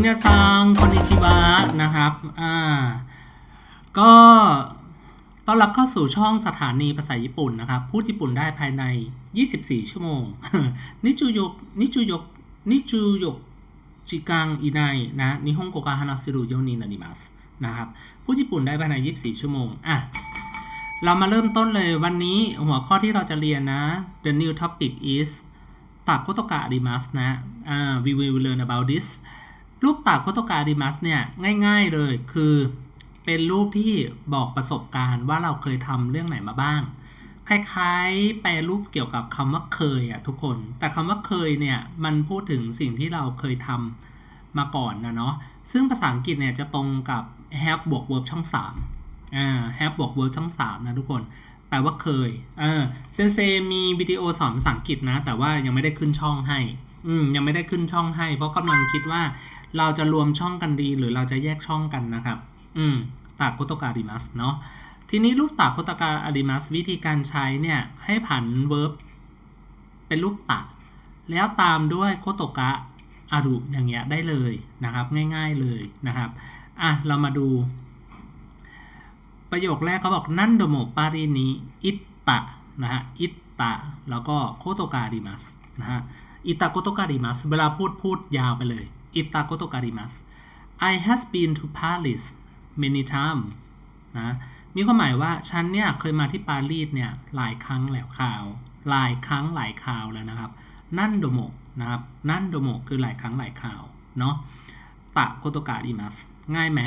มินาซังคอนนิชิวะนะครับ อ่า ก็ต้อนรับเข้าสู่ช่องสถานีภาษาญี่ปุ่นนะครับ พูดญี่ปุ่นได้ภายใน 24 ชั่วโมง นิจูยก นิจูยก นิจูยกจิกังอิไนนะนิฮงโกกาฮานาซิรุโยนินานิมัสนะครับ พูดญี่ปุ่นได้ภายใน 24 ชั่วโมง อะ เรามาเริ่มต้นเลยวันนี้หัวข้อที่เราจะเรียนนะ the new topic is ตากโคตกะอริมัสนะ อ่า we will learn about this รูปตาโคโตการิมัสเนี่ยง่าย ๆเลยคือเป็นรูปที่บอกประสบการณ์ว่าเราเคยทำเรื่องไหนมาบ้าง คล้ายๆแปลรูปเกี่ยวกับคำว่าเคยอะทุกคน แต่คำว่าเคยเนี่ยมันพูดถึงสิ่งที่เราเคยทำมาก่อนนะเนาะซึ่งภาษาอังกฤษเนี่ยจะตรงกับ have บวก verb ช่อง3อ่า have บวก verb ช่อง3นะทุกคน แปลว่าเคยเออเซนเซมีวิดีโอสอนภาษาอังกฤษนะ แต่ว่ายังไม่ได้ขึ้นช่องให้ อืมยังไม่ได้ขึ้นช่องให้ เพราะกำลังคิดว่า เราจะรวมช่องกันดีหรือเราจะแยกช่องกันนะครับ อืมตากโคโตการิมัสเนาะทีนี้รูปตากโคโตการิมัสวิธีการใช้เนี่ยให้ผัน verb เป็นรูปตากแล้วตามด้วยโคโตกะอารุอย่างเงี้ยได้เลยนะครับ ง่ายๆเลยนะครับอะเรามาดู ประโยคแรกเขาบอกนั่นโดโมปารินิอิตตะนะฮะอิตตะแล้วก็โคโตการิมัสนะฮะอิตตะโคโตการิมัสเวลาพูดพูดยาวไปเลย อิตตะโคโตการิมัส I has been to Paris many times นะมีความหมายว่าฉันเนี่ยเคยมาที่ปารีสเนี่ยหลายครั้งแล้วข่าว หลายครั้งหลายข่าวแล้วนะครับ นั่นโดโมนะครับ นั่นโดโมคือหลายครั้งหลายข่าวเนาะตะโคโตการิมัสง่ายไหม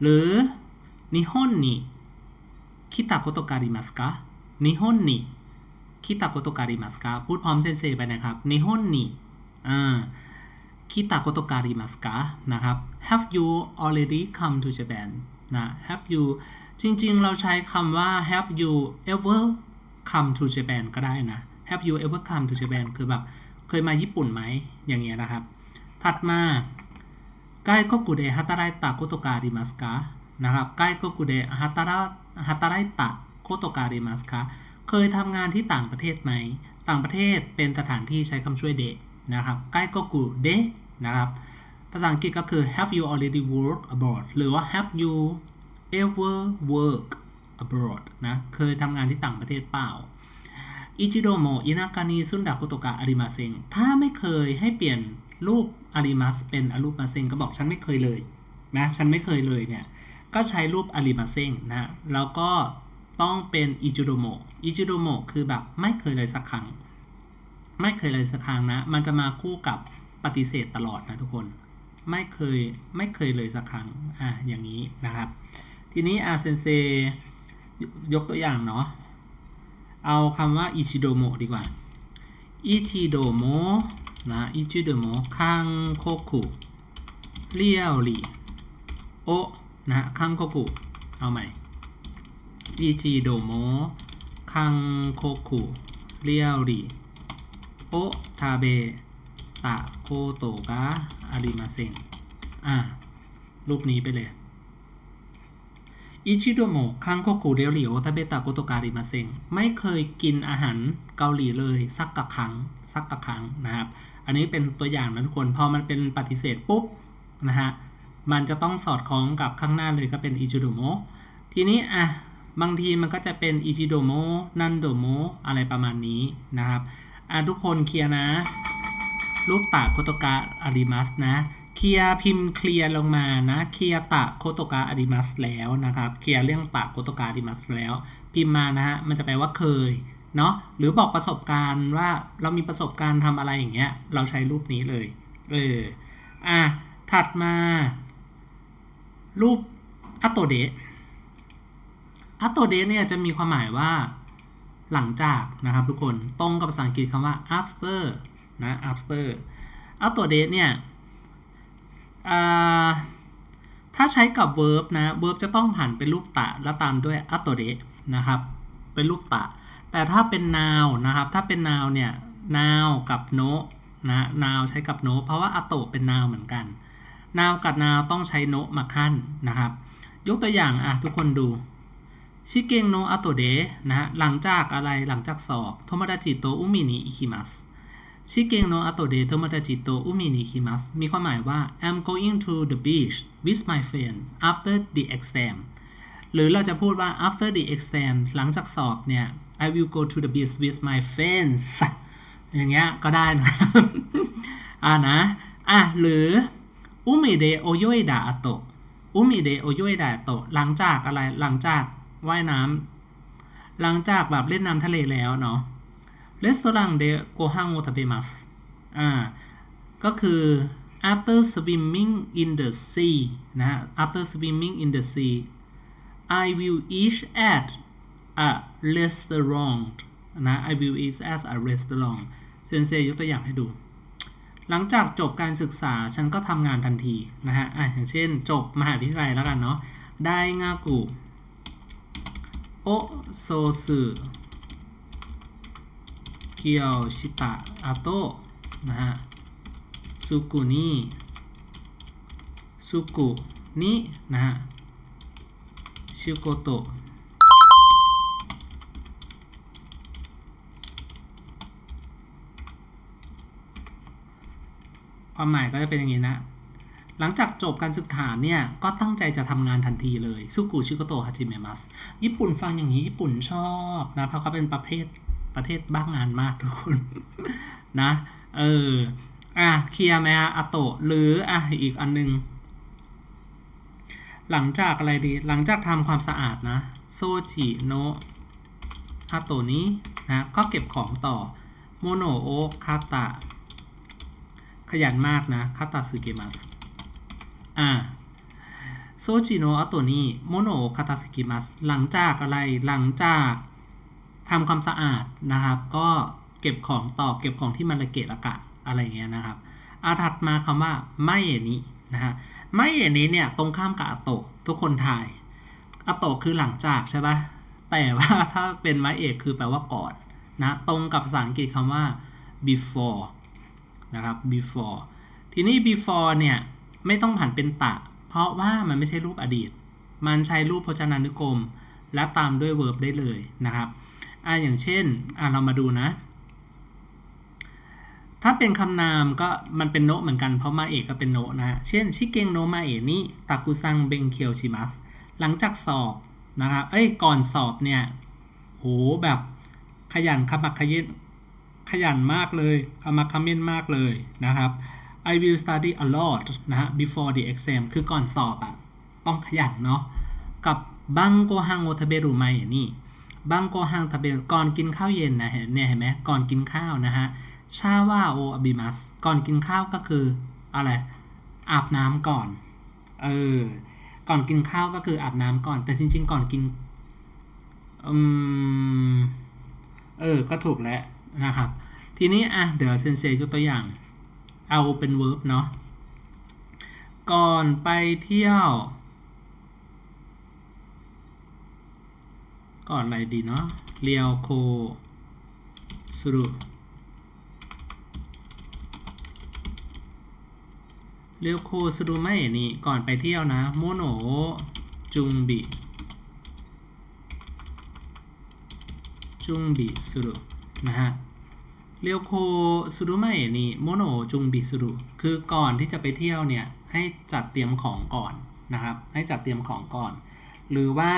หรือนิฮอนนิคิตาโกโตการิมัสกะนิฮอนนิคิตาโกโตการิมัสกะพูดพร้อมเซนเซไปนะครับนิฮอนนิอ่า คิตาโกโตการิมัสกะนะครับ Have you already come to Japan นะ Have you จริงๆ เราใช้คำว่า Have you ever come to Japan ก็ได้นะ Have you ever come to Japan คือแบบเคยมาญี่ปุ่นไหม อย่างเงี้ยนะครับ ถัดมาไกโกกุเดฮัตาไรตาโกโตการิมัสกะนะครับไกโกกุเดฮัตาระฮัตาไรตะโคโตการิมัสกะเคยทำงานที่ต่างประเทศไหม ต่างประเทศเป็นสถานที่ใช้คำช่วยเดนะครับไกโกกุเด นะครับ ภาษาอังกฤษก็คือ have you already worked abroad หรือว่า have you ever work abroad นะ เคยทำงานที่ต่างประเทศเปล่าอิจิโดโมอินากานิซุนดาโกโตกะอาริมาเซงถ้าไม่เคยให้เปลี่ยนรูปอาริมัสเป็นอารูปมาเซงก็บอกฉันไม่เคยเลยนะฉันไม่เคยเลยเนี่ย ก็ใช้รูปอาริมาเซงนะแล้วก็ต้องเป็นอิจิโดโมอิจิโดโมคือแบบไม่เคยเลยสักครั้ง ไม่เคยเลยสักครั้งนะ มันจะมาคู่กับ ปฏิเสธตลอดนะทุกคนไม่เคยไม่เคยเลยสักครั้งอะอย่างนี้นะครับ ทีนี้อาเซนเซยกตัวอย่างเนาะเอาคำว่าอิชิโดโมดีกว่าอิชิโดโมนะอิชิโดโมคังโคคุเรียวริโอนะคังโคคุเอาใหม่อิชิโดโมคังโคคุเรียวริโอทาเบ ตะโคโตกะอาริมาเซงอะรูปนี้ไปเลยอิชิโดโมะคังโคกุเรียวหลิโอทาเบตะโกโตการิมาเซงไม่เคยกินอาหารเกาหลีเลย สักกะครั้งสักกะครั้งนะครับ อันนี้เป็นตัวอย่างนะทุกคน พอมันเป็นปฏิเสธปุ๊บนะฮะ มันจะต้องสอดคล้องกับข้างหน้าเลยก็เป็นอิชิโดโมะทีนี้อะบางทีมันก็จะเป็นอิชิโดโมนันโดโมอะไรประมาณนี้นะครับ อะทุกคนเคลียร์นะ รูปตาโคโตกะอาริมัสนะเคลียพิมพ์เคลียลงมานะเคลียตะโคโตกะอาริมัสแล้วนะครับเคลียเรื่องตะโคโตกะอาริมัสแล้ว พิมพ์มานะฮะมันจะแปลว่าเคยเนาะหรือบอกประสบการณ์ว่าเรามีประสบการณ์ทำอะไรอย่างเงี้ย เราใช้รูปนี้เลยเอออะถัดมา รูปอัตโตเดะอัตโตเดะเนี่ยจะมีความหมายว่าหลังจากนะครับทุกคนตรงกับภาษาอังกฤษคำว่า after นะ after after date เนี่ยถ้าใช้กับ verb นะ verb จะต้องผ่านเป็นรูปตะ แล้วตามด้วย after date นะครับ เป็นรูปตะ แต่ถ้าเป็น noun นะครับ ถ้าเป็น noun เนี่ย noun กับ no นะ noun ใช้กับ no เพราะว่า after เป็น noun เหมือนกัน noun กับ noun ต้องใช้ no มาขั้นนะครับ ยกตัวอย่างอะทุกคนดูชิเกงโนอัตโตเดนะฮะหลังจากอะไรหลังจากสอบโทมาดาจิโตอุมินิอิคิมัส ชิเกงโนอาโตเดโตมาตาจิโตอุมินิคิมัสมีความหมายว่า I'm going to the beach with my friend after the exam หรือเราจะพูดว่า after the exam หลังจากสอบเนี่ย I will go to the beach with my friends อย่างเงี้ยก็ได้นะอ่านะอะหรืออุมิเดโอโยดาอโตอุมิเดโอโยดาโตหลังจากอะไรหลังจากว่ายน้ำหลังจากแบบเล่นน้ำทะเลแล้วเนาะ レストランでご飯を食べますอ่า ก็คือ after swimming in the sea นะฮะ after swimming in the sea I will eat at a restaurant นะ I will eat at a restaurant เซนเซยกตัวอย่างให้ดู หลังจากจบการศึกษาฉันก็ทำงานทันทีนะฮะอ่ะอย่างเช่น จบมหาวิทยาลัยแล้วกันเนาะ ได้งากุโอโซสึ เกียวชิตะอาโตะนะฮะสุกุนิสุกุนินะฮะชิโกโตะความหมายก็จะเป็นอย่างนี้นะหลังจากจบการศึกษาเนี่ย ก็ตั้งใจจะทำงานทันทีเลยซุกุชิโกโตะฮาจิเมมัส ญี่ปุ่นฟังอย่างนี้ญี่ปุ่นชอบนะ เพราะเขาเป็นประเภท ประเทศบ้างงานมากทุกคน นะ เออ อะ เคลียร์ไหมฮะอาโตะหรืออะอีกอันนึง หลังจากอะไรดี หลังจากทำความสะอาดนะ โซจิโนะอาโตะนี้นะ ก็เก็บของต่อ โมโนโอคาตะ ขยันมากนะคาตาสึเกมัสอ่าโซจิโนะอาโตะนี้โมโนโอคาตาสึเกมัสหลังจากอะไร หลังจาก ทำความสะอาดนะครับ ก็เก็บของต่อเก็บของที่มันระเกะระกะอะไรเงี้ยนะครับอาถัดมาคำว่าไม่เอนี้นะฮะไม่เอนี้เนี่ยตรงข้ามกับอโตะทุกคนทายอโตะคือหลังจากใช่ปะแต่ว่าถ้าเป็นไม้เอกคือแปลว่าก่อนนะตรงกับภาษาอังกฤษคำว่า before นะครับ before ทีนี้ before เนี่ยไม่ต้องผันเป็นตะ เพราะว่ามันไม่ใช่รูปอดีต มันใช้รูปพจนานุกรม และตามด้วย verb ได้เลยนะครับ อ่าอย่างเช่นอ่าเรามาดูนะ ถ้าเป็นคำนามก็มันเป็นโนะเหมือนกันเพราะมาเอกก็เป็นโนะนะฮะ เช่นชิเกงโนะมาเอะนี่ตากุซังเบงเคียวชิมัสหลังจากสอบนะครับเอ้ยก่อนสอบเนี่ยโหแบบขยันขมักขยันขยันมากเลยขมักขม้นมากเลยนะครับ I will study a lot นะฮะ before the exam คือก่อนสอบอะต้องขยันเนาะกับบังโกฮังโอทเบรุไมนี่ บังโกฮังทาเบก่อนกินข้าวเย็นนะเห็นเนี่ยเห็นไหมก่อนกินข้าวนะฮะชาว่าโออบิมัสก่อนกินข้าวก็คืออะไรอาบน้ำก่อนเออก่อนกินข้าวก็คืออาบน้ำก่อน แต่จริง ๆ ก่อนกินอืมเออ ก็ถูกแล้วนะครับ ทีนี้อะเดี๋ยวเซนเซยกตัวอย่าง เอาเป็น verb เนาะก่อนไปเที่ยว ก่อนอะไรดีเนาะเรียวโคสุรุเรียวโคสุรุไม่นี่ก่อนไปเที่ยวนะโมโนจุงบิจุงบิสุรุนะฮะเรียวโคสุรุไม่นี่โมโนจุงบิสุรุคือก่อนที่จะไปเที่ยวเนี่ย ให้จัดเตรียมของก่อนนะครับ ให้จัดเตรียมของก่อน หรือว่า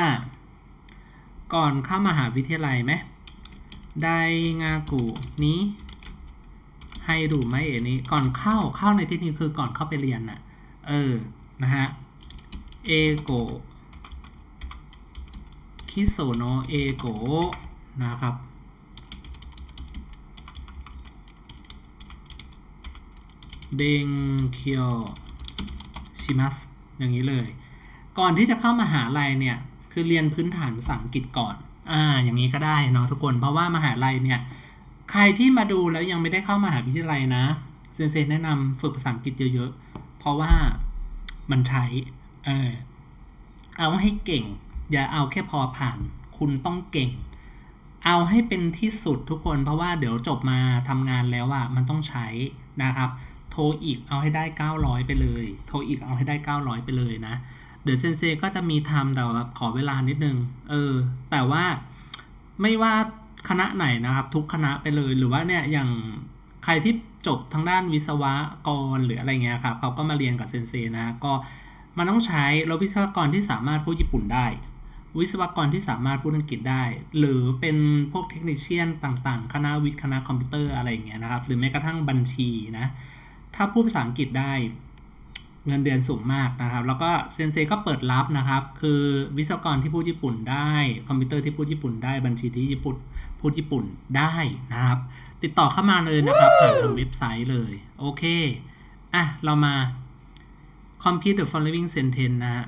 ก่อนเข้ามหาวิทยาลัยไหมไดงากุนี้ให้ดูไหมเอ๋นี้ก่อนเข้าเข้าในที่นี้คือก่อนเข้าไปเรียนน่ะ เออ นะฮะ เอโกคิโซโนเอโกนะครับ เบงเคียวชิมัสอย่างนี้เลย ก่อนที่จะเข้ามหาลัยเนี่ย คือเรียนพื้นฐานภาษาอังกฤษก่อน อ่า อย่างนี้ก็ได้เนาะทุกคน เพราะว่ามหาลัยเนี่ย ใครที่มาดูแล้วยังไม่ได้เข้ามหาวิทยาลัยนะ เซนเซแนะนำฝึกภาษาอังกฤษเยอะๆ เพราะว่ามันใช้ เออ เอาให้เก่ง อย่าเอาแค่พอผ่าน คุณต้องเก่ง เอาให้เป็นที่สุดทุกคน เพราะว่าเดี๋ยวจบมาทำงานแล้วอะมันต้องใช้นะครับ โทรอีกเอาให้ได้ 900 ไปเลย โทรอีกเอาให้ได้ 900 ไปเลยนะ เดี๋ยวเซนเซก็จะมีทำแต่ว่าขอเวลานิดนึง เออ แต่ว่าไม่ว่าคณะไหนนะครับ ทุกคณะไปเลยหรือว่าเนี่ยอย่างใครที่จบทางด้านวิศวกรหรืออะไรเงี้ยครับเขาก็มาเรียนกับเซนเซนะฮะก็มันต้องใช้แล้ววิศวกรที่สามารถพูดญี่ปุ่นได้ วิศวกรที่สามารถพูดอังกฤษได้ หรือเป็นพวกเทคนิชเชียนต่างๆ คณะวิทย์คณะคอมพิวเตอร์อะไรอย่างเงี้ยนะครับ หรือแม้กระทั่งบัญชีนะ ถ้าพูดภาษาอังกฤษได้ เงินเดือนสูงมากนะครับ แล้วก็เซนเซก็เปิดรับนะครับ คือวิศวกรที่พูดญี่ปุ่นได้ คอมพิวเตอร์ที่พูดญี่ปุ่นได้ บัญชีที่ญี่ปุ่นพูดญี่ปุ่นได้นะครับ ติดต่อเข้ามาเลยนะครับผ่านทางเว็บไซต์เลย โอเค อะ เรามา complete the following sentence นะฮะ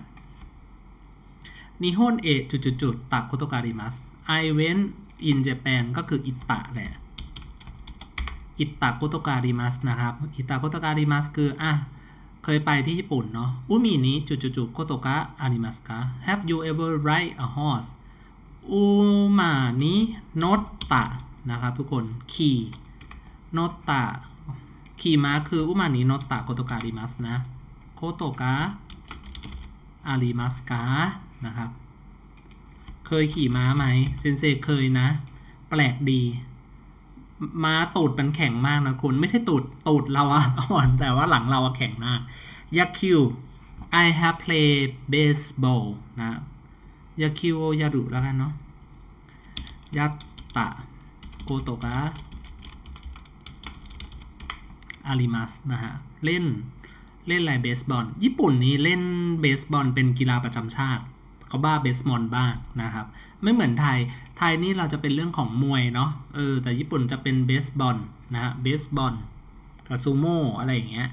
นิฮอนเอะจุดจุดจุดตักโคโตการิมัส I went in Japan ก็คืออิตะแหละอิตะโคโตการิมัสนะครับ อิตะโคโตการิมัสคือ อะ เคยไปที่ญี่ปุ่นเนาะอุมินิจุจุจุโคโตกะอาริมัสกะ Have you ever ride a horse อุมานิโนตตะนะครับทุกคนขี่โนตตะขี่ม้าคืออุมานิโนตตะโคโตกะอาริมัสนะโคโตกะอาริมัสกะนะครับ เคยขี่ม้าไหมเซนเซเคยนะ แปลกดี ม้าตูดมันแข็งมากนะคุณ ไม่ใช่ตูดตูดเราอ่อนแต่ว่าหลังเราอะแข็งมากยาคิว I have play baseball นะยาคิวยารุแล้วกันเนาะยัตตะโกโตกะอาริมัสนะฮะ เล่นเล่นอะไรเบสบอล ญี่ปุ่นนี้เล่นเบสบอลเป็นกีฬาประจำชาติเขาบ้าเบสบอลบ้างนะครับ ไม่เหมือนไทย ไทยนี่เราจะเป็นเรื่องของมวยเนาะ เออ แต่ญี่ปุ่นจะเป็นเบสบอลนะฮะ เบสบอลกับซูโม่อะไรอย่างเงี้ย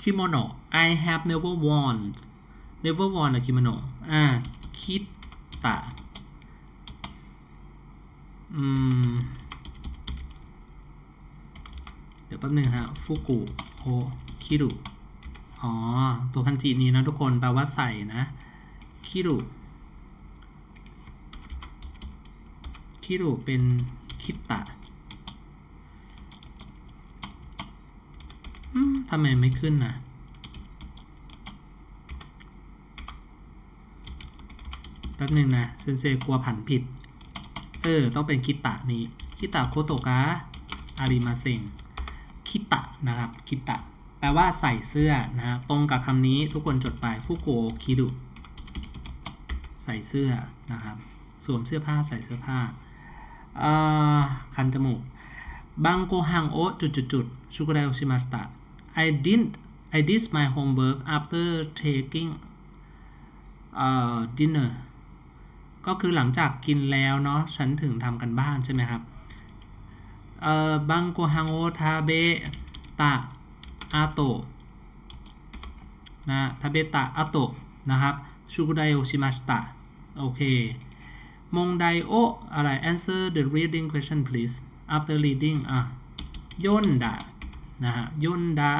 คิโมโน I have never worn never worn a kimono อ่า คิดตะ อืม เดี๋ยวแป๊บนึงฮะ ฟุกุโฮคิรุ อ๋อ ตัวคันจินี้นะทุกคน แปลว่าใส่นะ คิรุ คิรุเป็นคิตะทำไมไม่ขึ้นนะแป๊บหนึ่งนะเซนเซกลัวผันผิด เออ ต้องเป็นคิตะนี้ คิตะโคโตกะอาริมาเซงคิตะนะครับ คิตะ แปลว่าใส่เสื้อนะฮะตรงกับคำนี้ทุกคนจดไป ฟุโกคิรุใส่เสื้อนะครับ สวมเสื้อผ้าใส่เสื้อผ้า คันจมูกบังโกฮังโอจุดจุดจุดชุกไดโอชิมาสตะ I didn't I did my homework after taking เอ่อ dinner ก็คือหลังจากกินแล้วเนาะฉันถึงทำกันบ้านใช่ไหมครับเอ่อบังโกฮังโอทาเบตะอาโตะนะทาเบตะอาโตะนะครับชูกุไดโอชิมาสตะโอเค มงไดโออะไร answer the reading question please after reading อะยนดะนะฮะยนดะ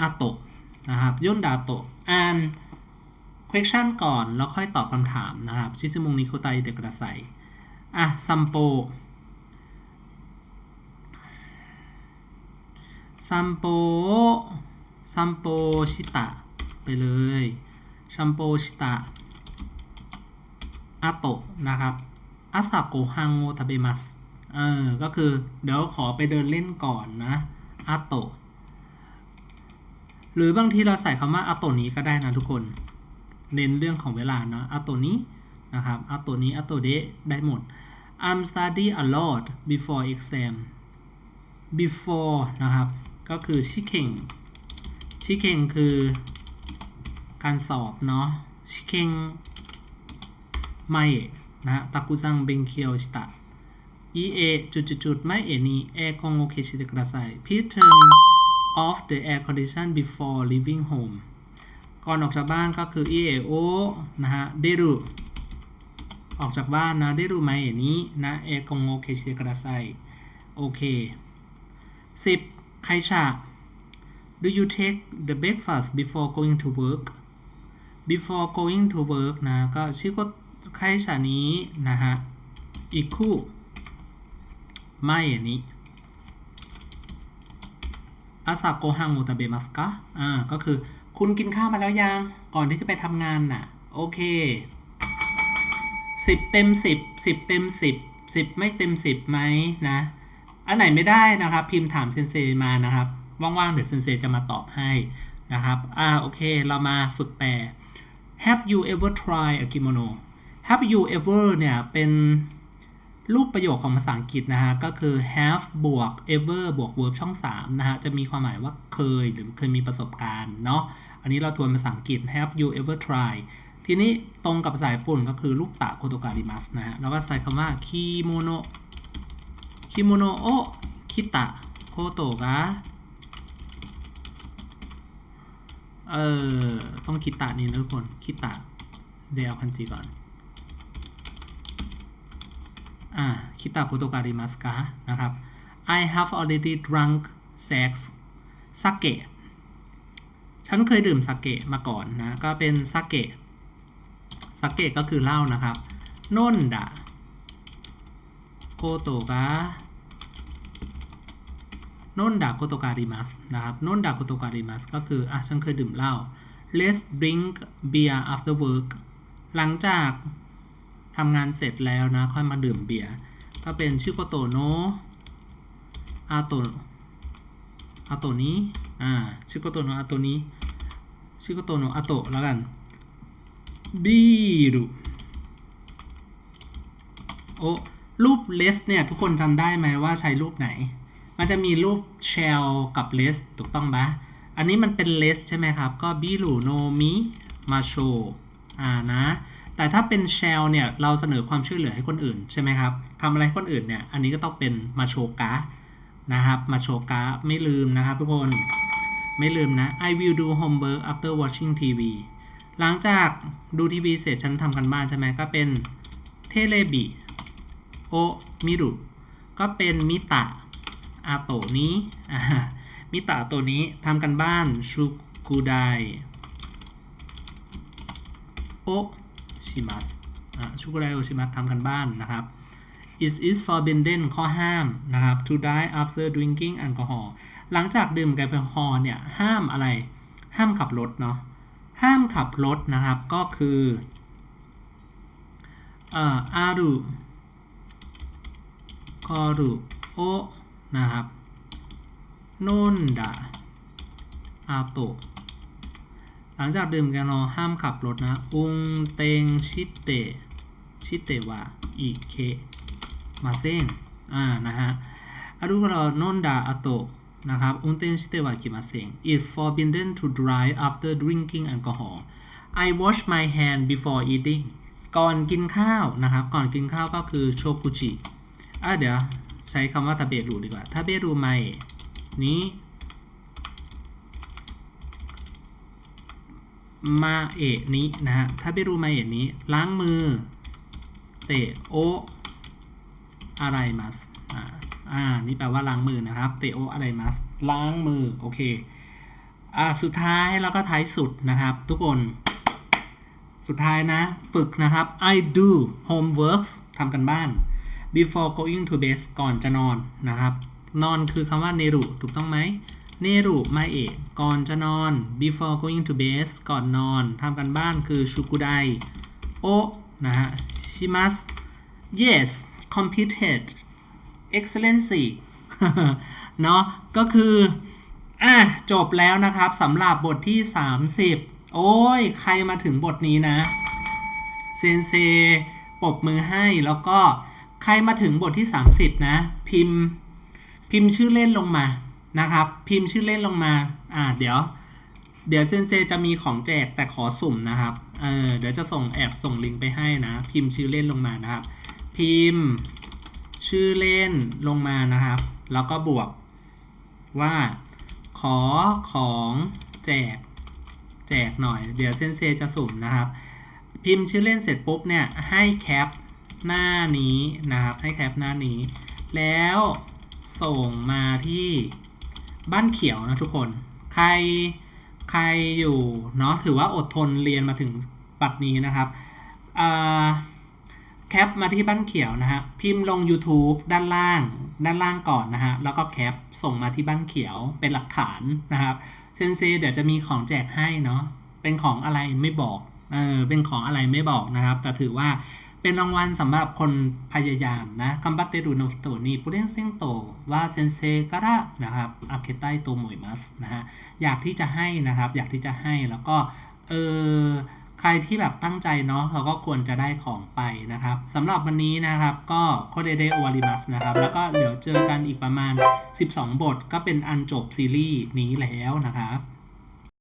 อาโตะนะครับยนดาโตะอ่าน question ก่อน แล้วค่อยตอบคำถามนะครับชิซึมุงนิโคไตเดกระไซอะซัมโปซัมโปซัมโปชิตะ ไปเลยซัมโปชิตะ อาโตะนะครับอาซาโกฮังโอทาเบมัสเออ ก็คือเดี๋ยวขอไปเดินเล่นก่อนนะอาโตะหรือบางทีเราใส่คำว่าอาโตะนี้ก็ได้นะทุกคน เน้นเรื่องของเวลาเนาะอาโตะนี้นะครับอาโตะนี้อาโตะเดะได้หมด I'm study a lot before exam before นะครับ ก็คือชิเ e งชิเ e งคือการสอบเนาะชิเ e ง ไม่นะฮะตากุซังเบงเคียวชิตะ EA จุดจุดจุดไม่เอนี้ air คงโอเคชิตะกระไซ please turn off the air condition before leaving home ก่อนออกจากบ้านก็คือ EA o นะฮะเดรุออกจากบ้านนะเดรุไม่เอนี้นะ air คงโอเคชิตะกระไซโอเค 10. ไคชา Do you take the breakfast before going to work before going to work นะก็ชื่อก็ ไคชานี้นะฮะอีกคู่ไม่อันนี้อาซาโกฮังโมตาเบมัสกะอ่าก็คือคุณกินข้าวมาแล้วยัง ก่อนที่จะไปทำงานน่ะ โอเค10เต็ม10 10เต็ม10 10ไม่เต็ม10ไหมนะ อันไหนไม่ได้นะครับ พิมพ์ถามเซนเซมานะครับ ว่างๆ เดี๋ยวเซนเซจะมาตอบให้นะครับ อ่า โอเค เรามาฝึกแปล Have you ever tried a kimono Have you ever เนี่ยเป็นรูปประโยคของภาษาอังกฤษนะฮะ ก็คือ have บวก ever บวก verb ช่อง 3 นะฮะ จะมีความหมายว่าเคยหรือเคยมีประสบการณ์เนาะ อันนี้เราทวนภาษาอังกฤษ have you ever tried ทีนี้ตรงกับภาษาญี่ปุ่นก็คือรูปตะโคโตการิมัสนะฮะ แล้วก็ใส่คำว่าคิโมโนคิโมโนโอคิตะโคโตกะเออ ต้องคิตะนี่นะทุกคน คิตะเดี๋ยวเอาคันจีก่อน อ่าคิตะโคโตการิมัสกะนะครับ I have already drunk sex สเกะฉันเคยดื่มสเกะมาก่อนนะ ก็เป็นสเกะสเกะก็คือเหล้านะครับนนดะโคโตกะนนดะโคโตการิมัสนะครับนนดะโคโตการิมัสก็คืออะฉันเคยดื่มเหล้า let's drink beer after work หลังจาก ทำงานเสร็จแล้วนะ ค่อยมาดื่มเบียร์ก็เป็นชื่อโกโตโนอาโตอาโตนี้อ่าชื่อโกโตโนอาโตนี้ชื่อโกโตโนอาโตแล้วกันบีรุโอ้รูปเลสเนี่ย ทุกคนจำได้ไหมว่าใช้รูปไหน มันจะมีรูป shell กับ less ถูกต้องปะอันนี้มันเป็น less ใช่ไหมครับ ก็บิรุโนมิมาโชอ่านะ แต่ถ้าเป็น shell เนี่ยเราเสนอความช่วยเหลือให้คนอื่นใช่ไหมครับทำอะไรคนอื่นเนี่ยอันนี้ก็ต้องเป็นมาโชกะนะครับมาโชกะไม่ลืมนะครับทุกคนไม่ลืมนะ I will do homework after watching TV หลังจากดูทีวีเสร็จฉันทำกันบ้านใช่ไหมก็เป็นเทเลบิโอมิรุก็เป็นมิตะอาโตนี้มิตะตัวนี้ทำกันบ้านชุกุไดโอ ชิมัสชุกุไดโอชิมัสทำกันบ้านนะครับ is is forbidden ข้อห้ามนะครับ to die after drinking alcohol หลังจากดื่มแอลกอฮอล์เนี่ย ห้ามอะไร ห้ามขับรถเนาะ ห้ามขับรถนะครับ ก็คือเอ่ออารุคอรุโอนะครับ โนนดาอาโต หลังจากดื่มแกลอห้ามขับรถนะอุงเตงชิเตชิเตวะอิเคมาเซนอ่านะฮะอารุกรอนนดาอโตนะครับอุงเตงชิเตวะกิมาเซน is forbidden to drive after drinking alcohol I wash my hand before eating ก่อนกินข้าวนะครับ ก่อนกินข้าวก็คือโชกุจิอะเดี๋ยวใช้คำว่าทาเบรูดีกว่าทาเบรูไม่นี้ มาเอะนี้นะฮะทาเบรูไมเอะนี้ ล้างมือ เตะโออะไรมัสอ่าอ่า นี่แปลว่าล้างมือนะครับ เตโออะไรมัส ล้างมือ โอเค อ่า สุดท้ายแล้วก็ท้ายสุดนะครับ ทุกคน สุดท้ายนะ ฝึกนะครับ I do homeworks ทำกันบ้าน before going to bed ก่อนจะนอนนะครับ นอนคือคำว่าเนรุ ถูกต้องไหม เนรุไม่เอะก่อนจะนอน before going to bed ก่อนนอนทำกันบ้านคือชุกุไดโอนะฮะชิมัส yes completed excellency เนาะก็คือ อะ จบแล้วนะครับสำหรับบทที่ 30 โอ้ย ใครมาถึงบทนี้นะ เซนเซปบมือให้แล้วก็ใครมาถึงบทที่ 30 นะ พิมพ์ พิมพ์ชื่อเล่นลงมา นะครับ พิมพ์ชื่อเล่นลงมา อ่า เดี๋ยว เดี๋ยวเซนเซจะมีของแจกแต่ขอสุ่มนะครับ เออ เดี๋ยวจะส่งแอบส่งลิงก์ไปให้นะ พิมพ์ชื่อเล่นลงมานะครับ พิมพ์ ชื่อเล่นลงมานะครับ แล้วก็บวกว่าขอของแจกแจกหน่อย เดี๋ยวเซนเซจะสุ่มนะครับ พิมพ์ชื่อเล่นเสร็จปุ๊บเนี่ยให้แคปหน้านี้นะครับ ให้แคปหน้านี้ แล้วส่งมาที่ บ้านเขียวนะทุกคน ใครใครอยู่เนาะถือว่าอดทนเรียนมาถึงปัดนี้นะครับแคปมาที่บ้านเขียวนะฮะพิมพ์ลง YouTube ด้านล่างด้านล่างก่อนนะฮะแล้วก็แคปส่งมาที่บ้านเขียวเป็นหลักฐานนะครับเซนเซเดี๋ยวจะมีของแจกให้เนาะเป็นของอะไรไม่บอกเออเป็นของอะไรไม่บอกนะครับ แต่ถือว่า เป็นรางวัลสำหรับคนพยายามนะคัมบัตเตรุโนฮิโตนี่ปุเรนเซงโตว่าเซนเซการะนะครับอาเคไตโตโมยมัสนะฮะอยากที่จะให้นะครับ อยากที่จะให้แล้วก็เออใครที่แบบตั้งใจเนาะเขาก็ควรจะได้ของไปนะครับสำหรับวันนี้นะครับก็โคเดเดโอวาริมัสนะครับ แล้วก็เดี๋ยวเจอกันอีกประมาณ 12 บทก็เป็นอันจบซีรีส์นี้แล้วนะครับ